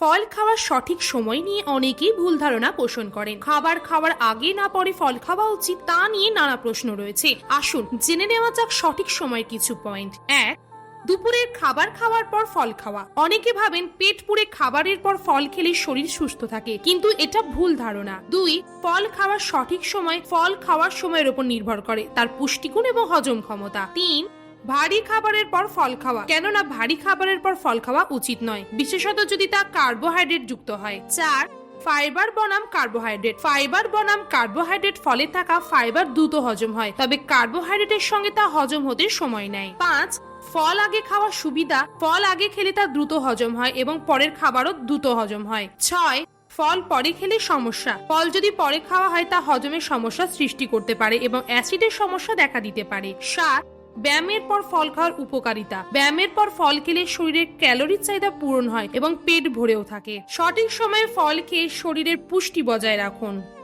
ফল খাওয়ার সঠিক সময় নিয়ে অনেকেই ভুল ধারণা পোষণ করেন। খাবার খাওয়ার আগে না পরে ফল খাওয়া উচিত তা নিয়ে নানা প্রশ্ন রয়েছে। আসুন জেনে নেওয়া যাক সঠিক সময়ের কিছু পয়েন্ট এক, দুপুরের খাবার খাওয়ার পর ফল খাওয়া। অনেকে ভাবেন পেট পুড়ে খাবারের পর ফল খেলে শরীর সুস্থ থাকে, কিন্তু এটা ভুল ধারণা। দুই, ফল খাওয়ার সঠিক সময় ফল খাওয়ার সময়ের উপর নির্ভর করে, তার পুষ্টিগুণ এবং হজম ক্ষমতা। তিন ভারী খাবারের পর ফল খাওয়া। কেননা ভারী খাবারের পর ফল খাওয়া উচিত নয়। বিশেষত যদি তা কার্বোহাইড্রেট যুক্ত হয়। চার, ফাইবার বনাম কার্বোহাইড্রেট। ফাইবার বনাম কার্বোহাইড্রেট ফলে থাকা ফাইবার দ্রুত হজম হয়, তবে কার্বোহাইড্রেটের সঙ্গে তা হজম হতে সময় নেয়। পাঁচ, ফল আগে খাওয়া সুবিধা, ফল আগে খেলে তা দ্রুত হজম হয় এবং পরের খাবারও দ্রুত হজম হয়। ছয়, ফল পরে খেলে সমস্যা। ফল যদি পরে খাওয়া হয় তা হজমের সমস্যা সৃষ্টি করতে পারে এবং অ্যাসিডের সমস্যা দেখা দিতে পারে। সাত ব্যায়ামের পর ফল খাওয়ার উপকারিতা। ব্যায়ামের পর ফল খেলে শরীরের ক্যালোরির চাহিদা পূরণ হয় এবং পেট ভরেও থাকে। সঠিক সময়ে ফল খেয়ে শরীরের পুষ্টি বজায় রাখুন।